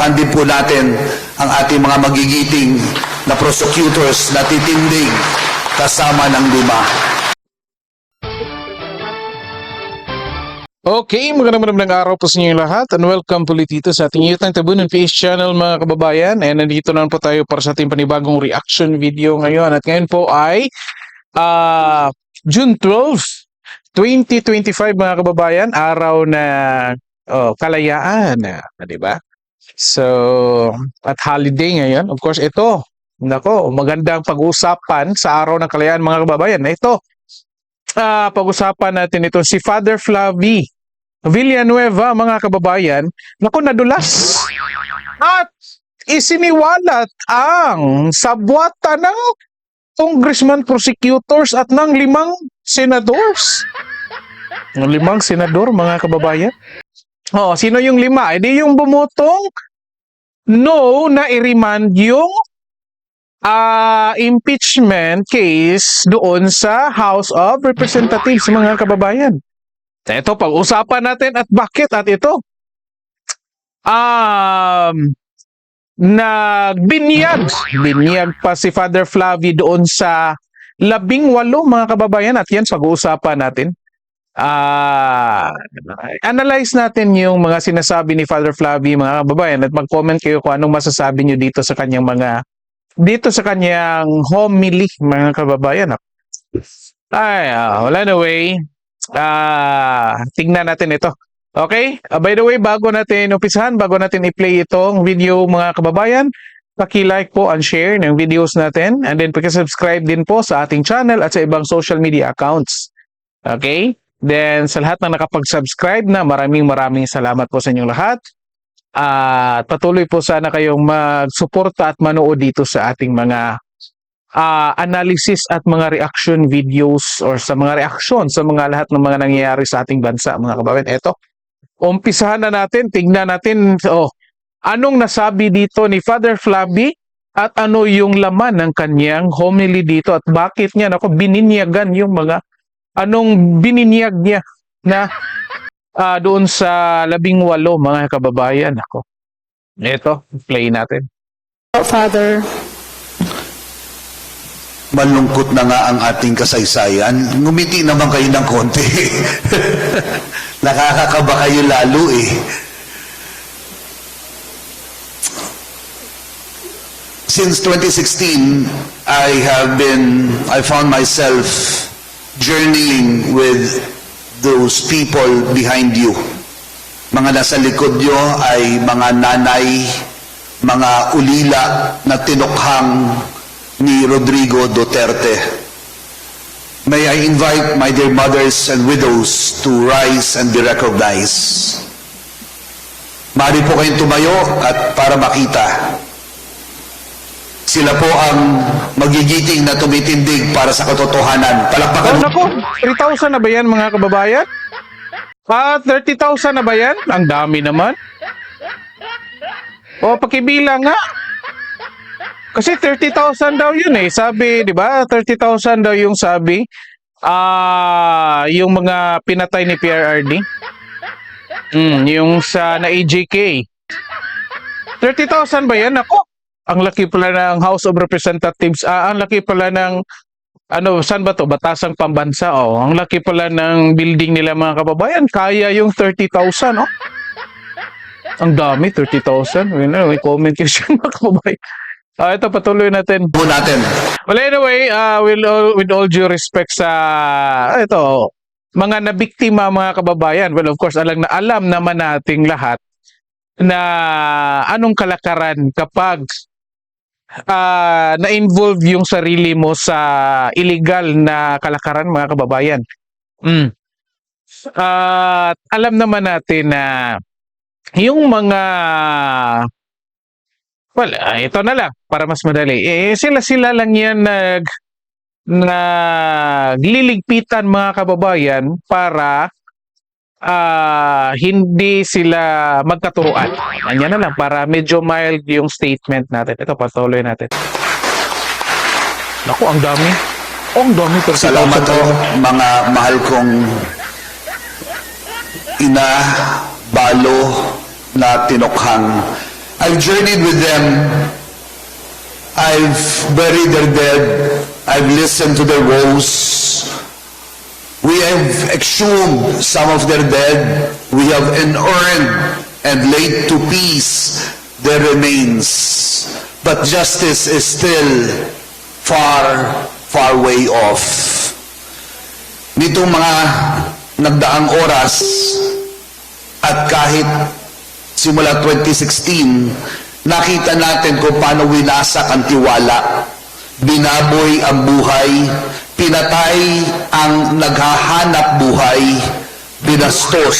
palakpakan din po natin ang ating mga magigiting na prosecutors na titindig kasama ng lima. Okay, magandang magandang araw po sa inyo lahat and welcome po ulit dito sa ating YouTube Tabunan PH channel mga kababayan. And nandito naman po tayo para sa ating panibagong reaction video ngayon. At ngayon po ay ah, June 12, 2025 mga kababayan, araw na oh, kalayaan, ah, di ba? So, at holiday ngayon. Of course, ito, nako, magandang pag-uusapan sa araw ng kalayaan mga kababayan. Ito, Ah, pag-usapan natin ito si Father Flavi Villanueva, mga kababayan. Naku, nadulas. At isiniwalat ang sabwata ng congressman prosecutors at ng limang senadors. Ng limang senador, mga kababayan. Oh, sino yung lima? Eh di yung bumutong no na i-remand yung ah impeachment case doon sa House of Representatives mga kababayan. Ito pag-usapan natin at bakit at ito. Um nagbinyag, binyag pa si Father Flavi doon sa labing walo mga kababayan at yan pag-uusapan natin. Ah, analyze natin yung mga sinasabi ni Father Flavi mga kababayan at mag-comment kayo kung anong masasabi nyo dito sa kanyang mga dito sa kanyang homily mga kababayan. Ay, ah, well anyway, ah, tingnan natin ito. Okay? Ah, by the way, bago natin umpisahan, bago natin i-play itong video mga kababayan, paki-like po and share ng videos natin and then paki-subscribe din po sa ating channel at sa ibang social media accounts. Okay? Then sa lahat na nakapag-subscribe na, maraming maraming salamat po sa inyong lahat. At patuloy po sana kayong magsuporta at manood dito sa ating mga ah, analysis at mga reaction videos or sa mga reaksyon sa mga lahat ng mga nangyayari sa ating bansa mga kababayan. Eto, umpisahan na natin, tingnan natin oh, anong nasabi dito ni Father Flavi at ano yung laman ng kanyang homily dito at bakit niya nako bininyagan yung mga anong bininyag niya na ah, doon sa labing walo mga kababayan ako. Ito, play natin. Father, Malungkot na nga ang ating kasaysayan. Ngumiti naman kayo ng konti. Nakakakaba kayo lalo eh. Since 2016, I have been, I found myself journeying with those people behind you. Mga nasa likod nyo ay mga nanay, mga ulila na tinukhang ni Rodrigo Duterte. May I invite my dear mothers and widows to rise and be recognized. Mari po kayong tumayo at para makita. Sila po ang magigiting na tumitindig para sa katotohanan. Oh, Palakpakan nako, 3,000 na ba yan mga kababayan? Ah, 30,000 na ba yan? Ang dami naman. O, pakibilang nga. Kasi 30,000 daw yun eh. Sabi, di ba? 30,000 daw yung sabi. Ah, yung mga pinatay ni PRRD. Mm, yung sa na AJK. 30,000 ba yan? Ako, ang laki pala ng House of Representatives. Ah, ang laki pala ng ano, saan ba to? Batasang pambansa, oh. Ang laki pala ng building nila mga kababayan. Kaya yung 30,000, oh. Ang dami, 30,000. May, may comment kayo siya mga kababayan. Ah, ito, patuloy natin. po natin. Well, anyway, uh, with, all, with all due respect sa, ah, ito, mga nabiktima mga kababayan, well, of course, alam, na, alam naman nating lahat na anong kalakaran kapag ah, na-involve yung sarili mo sa illegal na kalakaran mga kababayan. Mm. At alam naman natin na yung mga Well, ah, ito na lang para mas madali. Eh sila-sila lang 'yan nag nagliligpitan mga kababayan para ah, hindi sila magkaturuan. Ganyan na lang para medyo mild yung statement natin. Ito patuloy natin. Naku, ang dami. Oh, ang dami. 30,000 Salamat po, mga mahal kong ina, balo na tinukhang I've journeyed with them. I've buried their dead. I've listened to their woes. Have exhumed some of their dead. We have inurned and laid to peace their remains. But justice is still far, far way off. Nitong mga nagdaang oras at kahit simula 2016, nakita natin kung paano winasak ang tiwala, binaboy ang buhay, pinatay ang naghahanap buhay, binastos.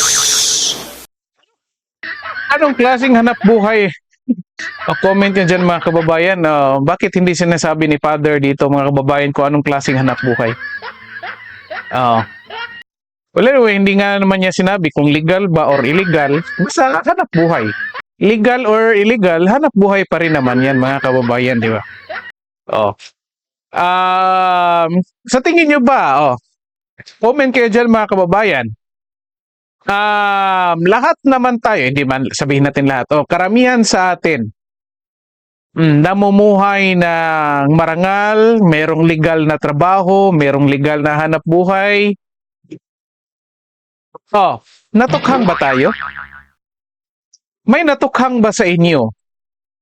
Anong klaseng hanap buhay? Comment nyo dyan mga kababayan. ah, bakit hindi sinasabi ni Father dito mga kababayan kung anong klaseng hanap buhay? Oh. Well anyway, hindi nga naman niya sinabi kung legal ba or illegal. Basta hanap buhay. Legal or illegal, hanap buhay pa rin naman yan mga kababayan, di ba? Oh. Um, sa tingin nyo ba, oh, comment kayo dyan mga kababayan, Um, lahat naman tayo, hindi man sabihin natin lahat. O, karamihan sa atin, mm, namumuhay ng marangal, merong legal na trabaho, merong legal na hanap buhay. Oh, natukhang ba tayo? May natukhang ba sa inyo?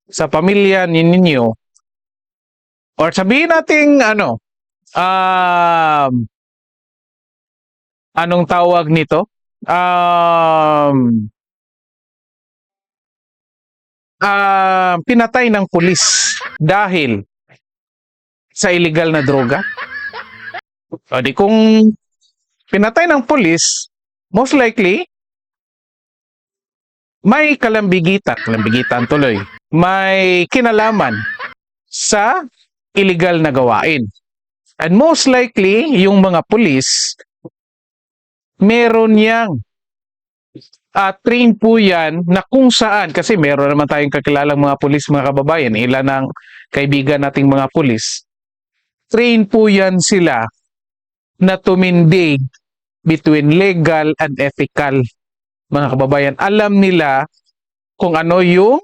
Sa pamilya ni ninyo? Or sabihin nating ano, um, anong tawag nito? um, ah, pinatay ng pulis dahil sa illegal na droga. O di kung pinatay ng pulis, most likely, may kalambigitan, kalambigitan tuloy, may kinalaman sa illegal na gawain. And most likely, yung mga pulis, meron yang at train po yan na kung saan, kasi meron naman tayong kakilalang mga pulis, mga kababayan, ilan ng kaibigan nating mga pulis, train po yan sila na tumindig between legal and ethical. Mga kababayan, alam nila kung ano yung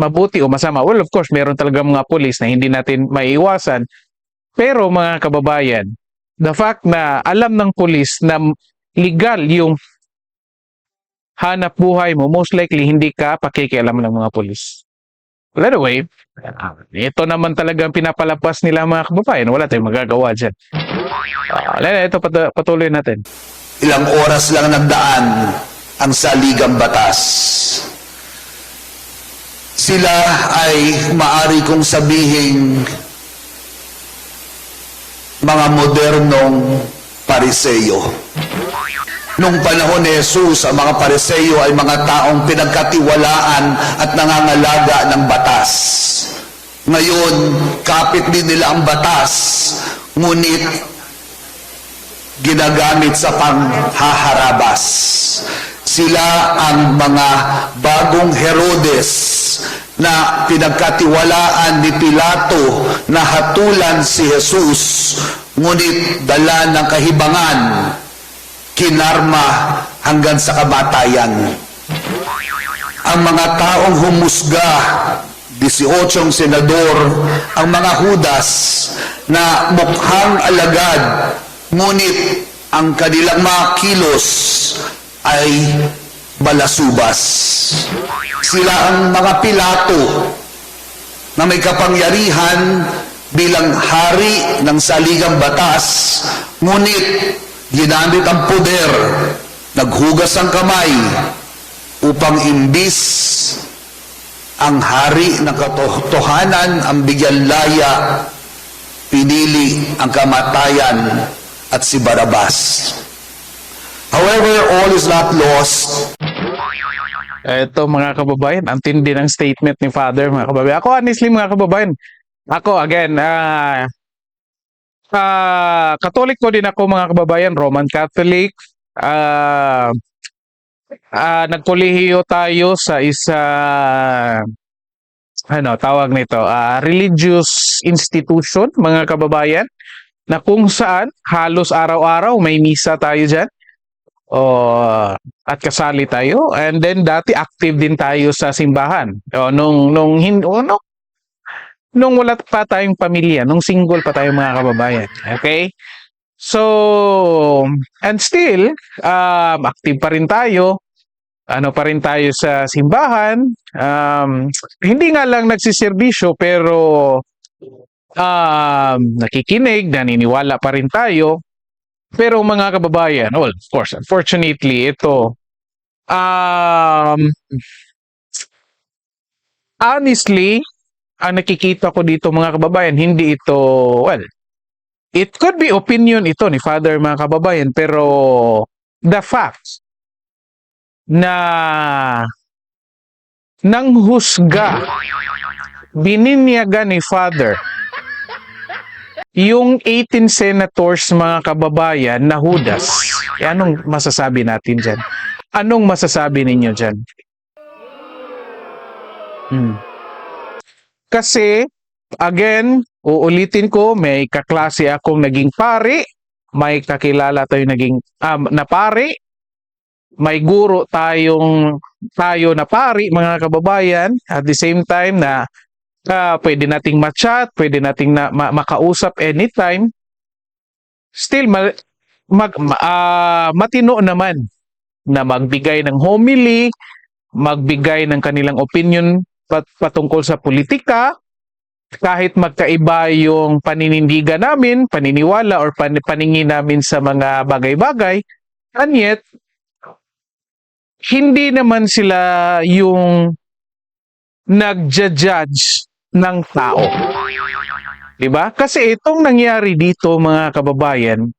mabuti o masama. Well, of course, meron talaga mga pulis na hindi natin maiiwasan. Pero mga kababayan, the fact na alam ng pulis na legal yung hanap buhay mo, most likely hindi ka pakikialam ng mga pulis. Well, anyway, ito naman talaga ang pinapalapas nila mga kababayan. Wala tayong magagawa dyan. Uh, ito pat- patuloy natin. Ilang oras lang nagdaan ang saligang batas. Sila ay maari kong sabihing mga modernong pariseyo. Nung panahon ni Jesus, ang mga pariseyo ay mga taong pinagkatiwalaan at nangangalaga ng batas. Ngayon, kapit din nila ang batas, ngunit ginagamit sa panghaharabas. Sila ang mga bagong Herodes na pinagkatiwalaan ni Pilato na hatulan si Jesus, ngunit dala ng kahibangan, kinarma hanggang sa kamatayan. Ang mga taong humusga, 18 senador, ang mga hudas na mukhang alagad, ngunit ang kanilang mga kilos ay balasubas. Sila ang mga pilato na may kapangyarihan bilang hari ng saligang batas, ngunit ginamit ang poder, naghugas ang kamay upang imbis ang hari ng katotohanan ang bigyan laya, pinili ang kamatayan at si Barabas. However, all is not lost. Ito mga kababayan, ang tindi ng statement ni Father mga kababayan. Ako honestly mga kababayan, ako again, ah ah, Catholic ko din ako mga kababayan, Roman Catholic. Ah ah, nagkolehiyo tayo sa isa ano tawag nito, ah, religious institution mga kababayan na kung saan halos araw-araw may misa tayo diyan. O at kasali tayo. And then dati active din tayo sa simbahan. O nung nung hin, o, nung, nung wala pa tayong pamilya nung single pa tayong mga kababayan. Okay? So and still um, active pa rin tayo. Ano pa rin tayo sa simbahan. Um, hindi nga lang nagsiservisyo pero um, nakikinig naniniwala pa rin tayo pero mga kababayan, well, of course, unfortunately, ito, um, honestly, ang nakikita ko dito mga kababayan, hindi ito, well, it could be opinion ito ni Father mga kababayan, pero the fact na nang husga, bininyaga ni Father yung 18 senators mga kababayan na Judas, eh, anong masasabi natin dyan? Anong masasabi ninyo dyan? Hmm. Kasi, again, uulitin ko, may kaklase akong naging pari, may kakilala tayong naging um, na pari, may guro tayong tayo na pari, mga kababayan, at the same time na Ah, pwede nating ma-chat, pwede nating na, ma- makausap anytime. Still, ma- mag, ma- ah, matino naman na magbigay ng homily, magbigay ng kanilang opinion pat- patungkol sa politika, kahit magkaiba yung paninindigan namin, paniniwala or pan- paningin namin sa mga bagay-bagay, and yet, hindi naman sila yung nagja-judge ng tao. 'Di ba? Kasi itong nangyari dito mga kababayan,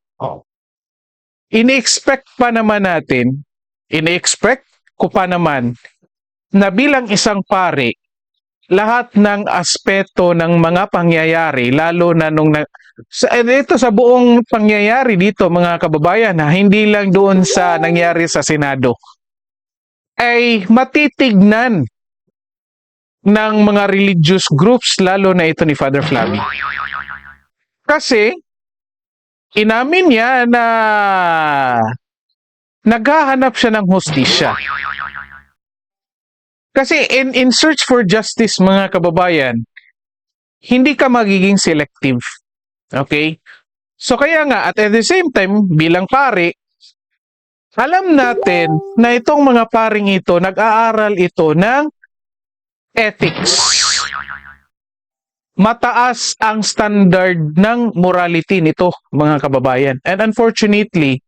ini-expect pa naman natin, ini-expect ko pa naman na bilang isang pare, lahat ng aspeto ng mga pangyayari, lalo na nung na, sa, eh, ito sa buong pangyayari dito mga kababayan, ha, hindi lang doon sa nangyari sa Senado, ay matitignan ng mga religious groups, lalo na ito ni Father Flavi. Kasi, inamin niya na naghahanap siya ng hustisya. Kasi in, in search for justice, mga kababayan, hindi ka magiging selective. Okay? So kaya nga, at at the same time, bilang pare, alam natin na itong mga paring ito, nag-aaral ito ng ethics. Mataas ang standard ng morality nito, mga kababayan. And unfortunately,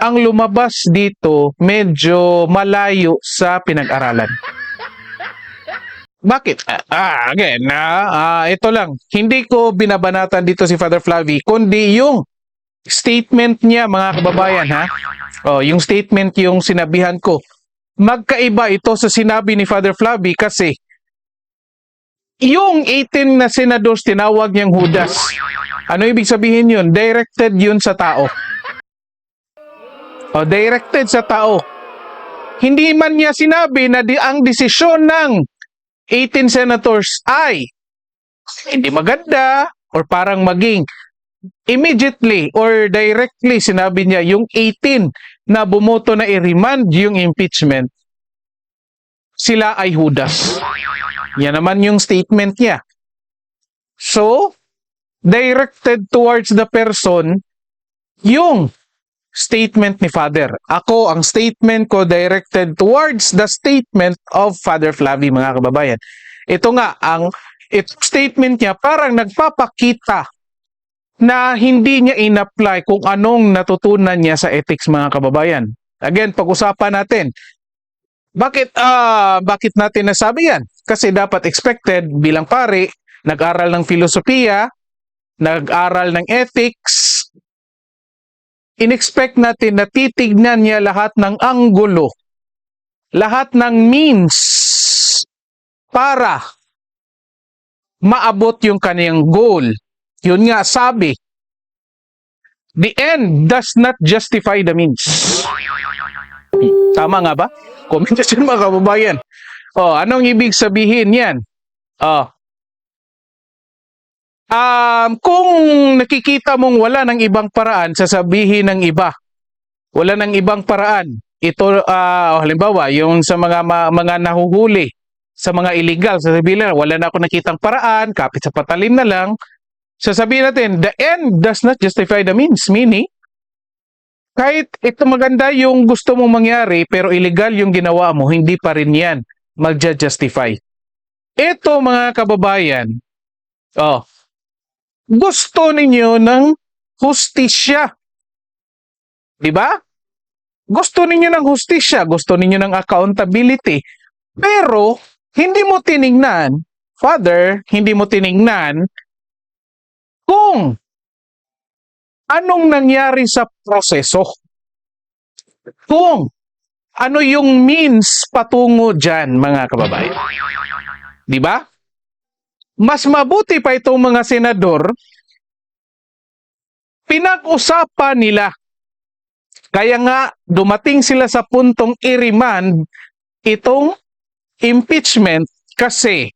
ang lumabas dito medyo malayo sa pinag-aralan. Bakit? Ah, again, ah, ah, ito lang. Hindi ko binabanatan dito si Father Flavi, kundi yung statement niya, mga kababayan, ha? Oh, yung statement yung sinabihan ko magkaiba ito sa sinabi ni Father Flavi kasi yung 18 na senadors tinawag niyang Judas. Ano ibig sabihin yun? Directed yun sa tao. O, directed sa tao. Hindi man niya sinabi na di ang desisyon ng 18 senators ay hindi maganda or parang maging immediately or directly sinabi niya yung 18 na bumoto na i-remand yung impeachment, sila ay Judas. Yan naman yung statement niya. So, directed towards the person yung statement ni Father. Ako, ang statement ko directed towards the statement of Father Flavi, mga kababayan. Ito nga, ang itong statement niya parang nagpapakita na hindi niya in-apply kung anong natutunan niya sa ethics mga kababayan. Again, pag-usapan natin. Bakit ah bakit natin nasabi yan? Kasi dapat expected bilang pare, nag-aral ng filosofiya, nag-aral ng ethics, inexpect natin na titignan niya lahat ng anggulo, lahat ng means para maabot yung kaniyang goal. Yun nga sabi, the end does not justify the means. Tama nga ba? Comment dyan mga kababayan. Oh, anong ibig sabihin yan? Oh. Um, kung nakikita mong wala ng ibang paraan, sasabihin ng iba Wala nang ibang paraan. Ito, ah, halimbawa, yung sa mga ma- mga nahuhuli sa mga illegal, sasabihin nila, wala na ako nakitang paraan, kapit sa patalim na lang. Sasabihin natin, the end does not justify the means. Meaning, kahit ito maganda yung gusto mong mangyari, pero illegal yung ginawa mo, hindi pa rin yan magja-justify. Ito mga kababayan, oh, gusto ninyo ng hustisya. Di ba? Gusto ninyo ng hustisya, gusto ninyo ng accountability. Pero, hindi mo tiningnan, Father, hindi mo tiningnan kung anong nangyari sa proseso. Kung ano yung means patungo dyan, mga kababayan. Di ba? Mas mabuti pa itong mga senador, pinag-usapan nila. Kaya nga, dumating sila sa puntong i-remand itong impeachment kasi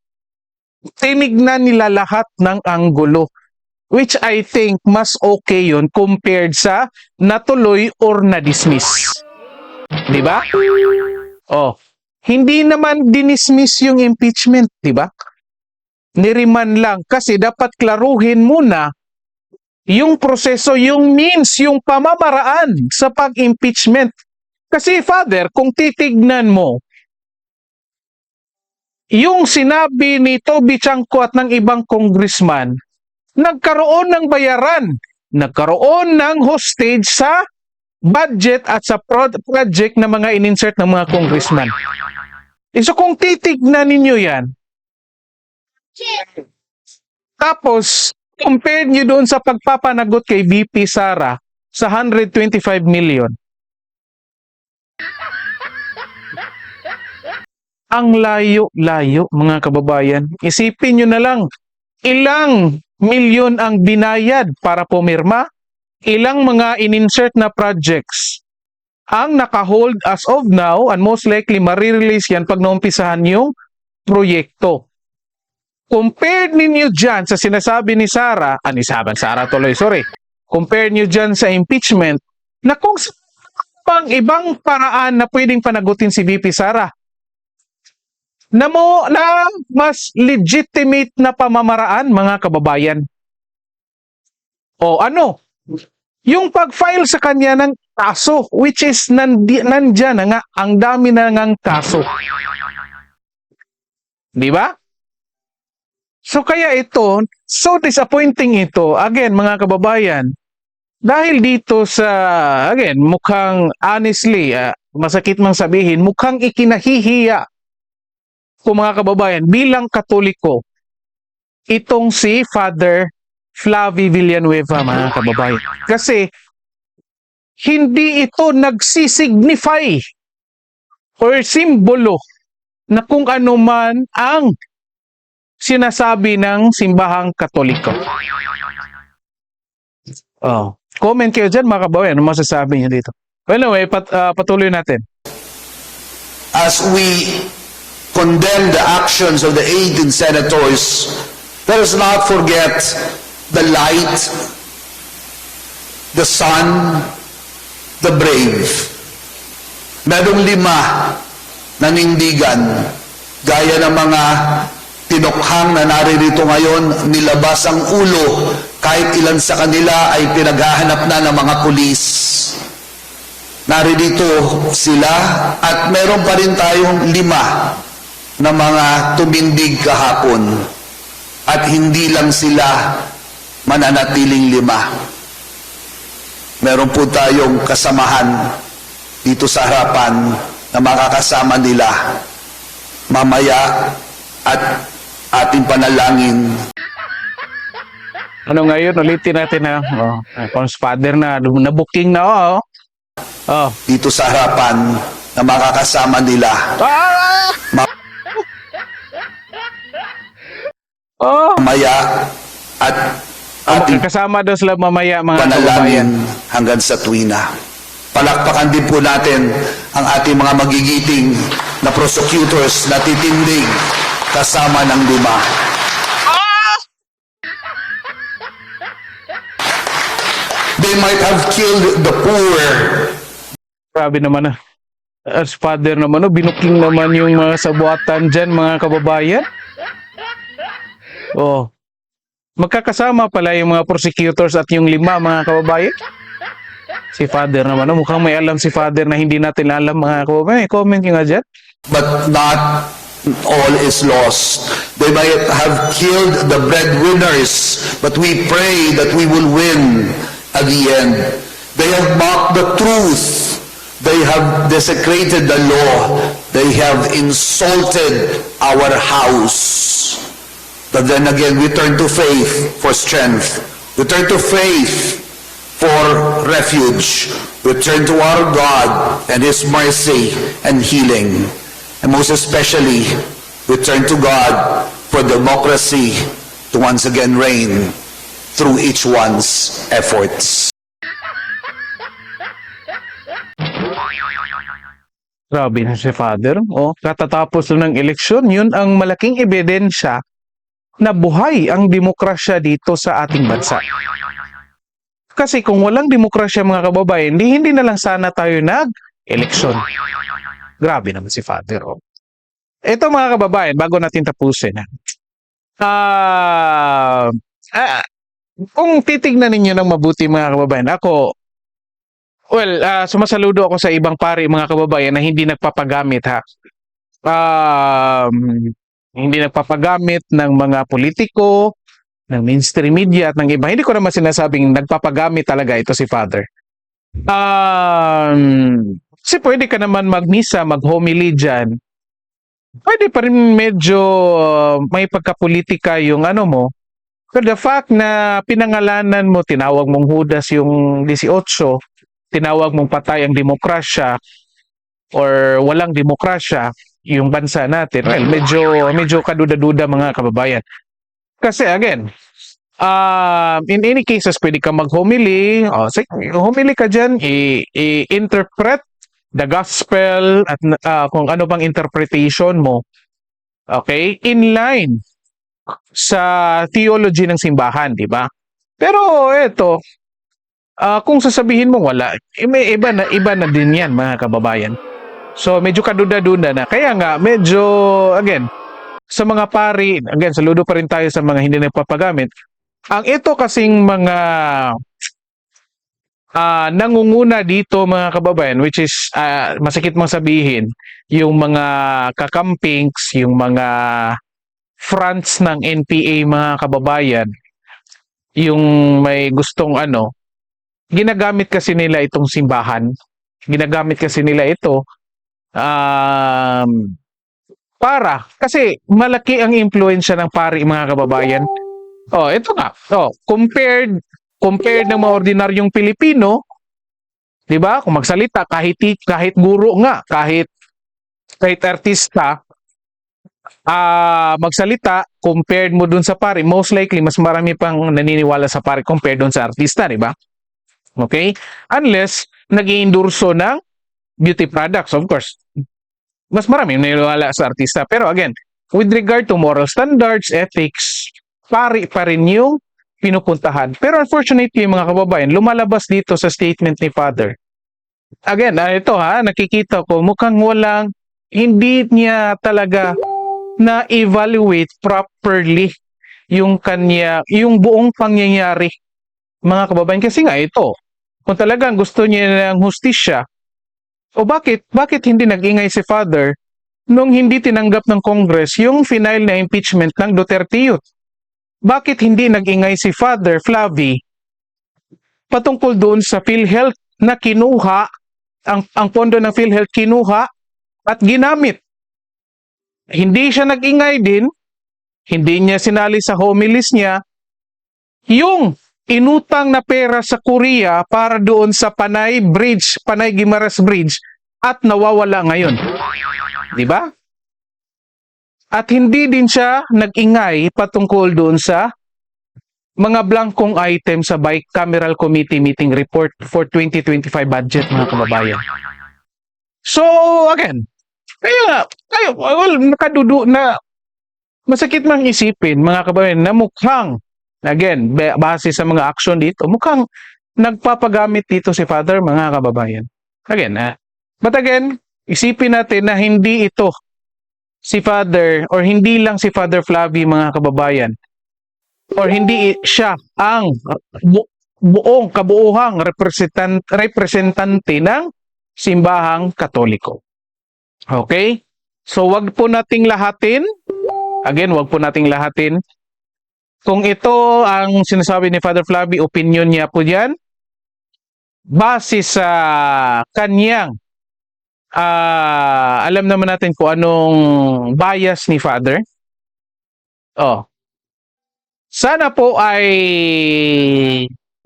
tinignan nila lahat ng anggulo. Which I think mas okay yun compared sa natuloy or na-dismiss. Di ba? Oh, hindi naman dinismiss yung impeachment, di ba? Niriman lang kasi dapat klaruhin muna yung proseso, yung means, yung pamamaraan sa pag-impeachment. Kasi father, kung titignan mo, yung sinabi ni Toby Chanko at ng ibang congressman, nagkaroon ng bayaran, nagkaroon ng hostage sa budget at sa pro- project na mga in-insert ng mga congressman. Eh, so kung titignan ninyo yan, tapos compared nyo doon sa pagpapanagot kay VP Sara sa 125 million, ang layo-layo mga kababayan. Isipin nyo na lang, ilang milyon ang binayad para pumirma, ilang mga in-insert na projects ang naka-hold as of now and most likely marirelease yan pag naumpisahan yung proyekto. Compared ninyo dyan sa sinasabi ni Sara, ah, ni Saban, Sara tuloy, sorry. Compare nyo dyan sa impeachment na kung pang ibang paraan na pwedeng panagutin si VP Sara na mo na mas legitimate na pamamaraan mga kababayan. O ano? Yung pag-file sa kanya ng kaso which is nandi, nandyan na nga ang dami na ngang kaso. Di ba? So kaya ito, so disappointing ito, again mga kababayan, dahil dito sa, again, mukhang honestly, ah, masakit mang sabihin, mukhang ikinahihiya ko mga kababayan bilang katoliko, itong si Father Flavi Villanueva mga kababayan. Kasi hindi ito nagsisignify or simbolo na kung ano man ang sinasabi ng simbahang katoliko. Oh. Comment kayo dyan mga kababayan, ano masasabi niyo dito? Well, anyway, pat, ah, patuloy natin. as we condemn the actions of the 18 senators, let us not forget the light, the sun, the brave. Merong lima nanindigan, gaya ng mga tinukhang na naririto ngayon, nilabas ang ulo, kahit ilan sa kanila ay pinaghahanap na ng mga pulis. Naririto sila at meron pa rin tayong lima na mga tumindig kahapon at hindi lang sila mananatiling lima. Meron po tayong kasamahan dito sa harapan na makakasama nila mamaya at ating panalangin Ano ngayon, ulitin natin na, oh, kung father na, na-booking na, oh. Oh. dito sa harapan na makakasama nila Ah! Ma- Oh, mamaya at ating kasama daw sila mamaya mga kababayan. panalangin hanggang sa tuwina. Palakpakan din po natin ang ating mga magigiting na prosecutors na titindig kasama ng lima. They might have killed the poor, Grabe naman ah. As father naman, no, binuking naman yung mga sabuatan dyan, mga kababayan. Oh. Magkakasama pala yung mga prosecutors at yung lima, mga kababayan. Si father naman, no, mukhang may alam si father na hindi natin alam, mga kababayan. Comment nyo nga dyan. but not all is lost. They might have killed the breadwinners, but we pray that we will win at the end. They have mocked the truth. They have desecrated the law. They have insulted our house. But then again, we turn to faith for strength. We turn to faith for refuge. We turn to our God and His mercy and healing. And most especially, we turn to God for democracy to once again reign through each one's efforts. Grabe na si Father. Oh, katatapos ng eleksyon, yun ang malaking ebidensya na buhay ang demokrasya dito sa ating bansa. Kasi kung walang demokrasya mga kababayan, hindi, hindi na lang sana tayo nag-eleksyon. Grabe naman si Father. Oh. Ito mga kababayan, bago natin tapusin. Ah, ah, kung titignan ninyo ng mabuti mga kababayan, ako, Well, ah, sumasaludo ako sa ibang pari mga kababayan na hindi nagpapagamit ha. Um, hindi nagpapagamit ng mga politiko, ng mainstream media at ng iba. Hindi ko naman sinasabing nagpapagamit talaga ito si Father. Um, kasi pwede ka naman magmisa, mag-homily dyan. Pwede pa rin medyo uh, may pagkapolitika yung ano mo. But the fact na pinangalanan mo, tinawag mong Judas yung 18, tinawag mong patay ang demokrasya or walang demokrasya yung bansa natin, well, medyo, medyo kaduda-duda mga kababayan. Kasi again, um, in any cases, pwede ka mag-homily, oh, sige, homily ka dyan, i-interpret the gospel at uh, kung ano bang interpretation mo, okay, in line sa theology ng simbahan, di ba? Pero eto, Ah, kung sasabihin mo wala, may iba na iba na din 'yan mga kababayan. So medyo kaduda-duda na. Kaya nga medyo again sa mga pari, again saludo pa rin tayo sa mga hindi nagpapagamit. Ang ito kasing mga ah nangunguna dito mga kababayan which is ah, masakit mang sabihin yung mga kakampings, yung mga fronts ng NPA mga kababayan yung may gustong ano ginagamit kasi nila itong simbahan. Ginagamit kasi nila ito um, para kasi malaki ang impluensya ng pari mga kababayan. Oh, ito nga. Oh, compared compared ng mga ordinaryong Pilipino, 'di ba? Kung magsalita kahit kahit guro nga, kahit kahit artista, ah magsalita compared mo dun sa pari, most likely mas marami pang naniniwala sa pari compared dun sa artista, 'di ba? Okay? Unless nag-iendorso ng beauty products, of course. Mas marami naniniwala sa artista. Pero again, with regard to moral standards, ethics, pari pa rin yung pinupuntahan. Pero unfortunately, mga kababayan, lumalabas dito sa statement ni Father. Again, ah, ito ha, nakikita ko, mukhang walang, hindi niya talaga na-evaluate properly yung kanya, yung buong pangyayari mga kababayan kasi nga ito kung talagang gusto niya ng hustisya o bakit bakit hindi nag-ingay si father nung hindi tinanggap ng Congress yung final na impeachment ng Duterte youth? Bakit hindi nag-ingay si father Flavi patungkol doon sa PhilHealth na kinuha ang ang pondo ng PhilHealth kinuha at ginamit? Hindi siya nag-ingay din. Hindi niya sinali sa homilies niya yung inutang na pera sa Korea para doon sa Panay Bridge, Panay Gimaras Bridge at nawawala ngayon. 'Di ba? At hindi din siya nag-ingay patungkol doon sa mga blankong item sa bicameral committee meeting report for 2025 budget mga kababayan. So again, kaya nga, kayo, well, nakadudu na masakit mang isipin mga kababayan na mukhang Again, base sa mga action dito, mukhang nagpapagamit dito si Father, mga kababayan. Again, ah, But again, isipin natin na hindi ito si Father or hindi lang si Father Flavi mga kababayan or hindi siya ang bu- buong kabuuhang representan representante ng simbahang katoliko. Okay? So wag po nating lahatin. Again, wag po nating lahatin. Kung ito ang sinasabi ni Father Flavi, opinion niya po yan, base sa kanyang ah alam naman natin kung anong bias ni Father. Oh. Sana po ay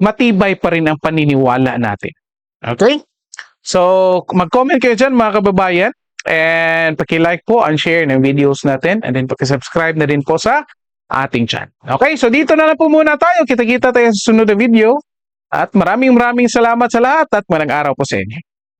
matibay pa rin ang paniniwala natin. Okay? So, mag-comment kayo dyan mga kababayan and paki-like po and share ng videos natin and then paki-subscribe na din po sa ating channel. Okay? So, dito na lang po muna tayo. Kita-kita tayo sa sunod na video. At maraming maraming salamat sa lahat at magandang araw po sa inyo.